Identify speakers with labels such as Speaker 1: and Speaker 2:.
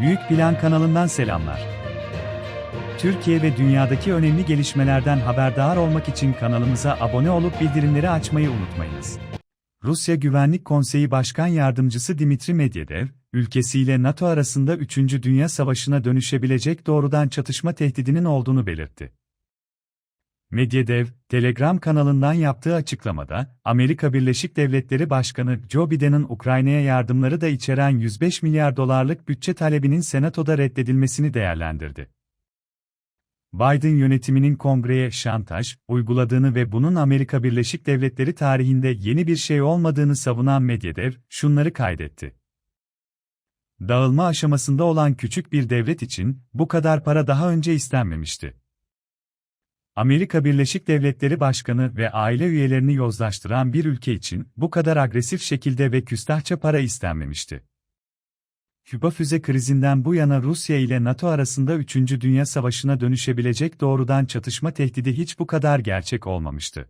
Speaker 1: Büyük Plan kanalından selamlar. Türkiye ve dünyadaki önemli gelişmelerden haberdar olmak için kanalımıza abone olup bildirimleri açmayı unutmayınız. Rusya Güvenlik Konseyi Başkan Yardımcısı Dimitri Medvedev, ülkesiyle NATO arasında 3. Dünya Savaşı'na dönüşebilecek doğrudan çatışma tehdidinin olduğunu belirtti. Medvedev, Telegram kanalından yaptığı açıklamada, Amerika Birleşik Devletleri Başkanı Joe Biden'ın Ukrayna'ya yardımları da içeren 105 milyar dolarlık bütçe talebinin Senato'da reddedilmesini değerlendirdi. Biden yönetiminin kongreye şantaj uyguladığını ve bunun Amerika Birleşik Devletleri tarihinde yeni bir şey olmadığını savunan Medvedev, şunları kaydetti. Dağılma aşamasında olan küçük bir devlet için bu kadar para daha önce istenmemişti. Amerika Birleşik Devletleri Başkanı ve aile üyelerini yozlaştıran bir ülke için bu kadar agresif şekilde ve küstahça para istenmemişti. Küba füze krizinden bu yana Rusya ile NATO arasında 3. Dünya Savaşı'na dönüşebilecek doğrudan çatışma tehdidi hiç bu kadar gerçek olmamıştı.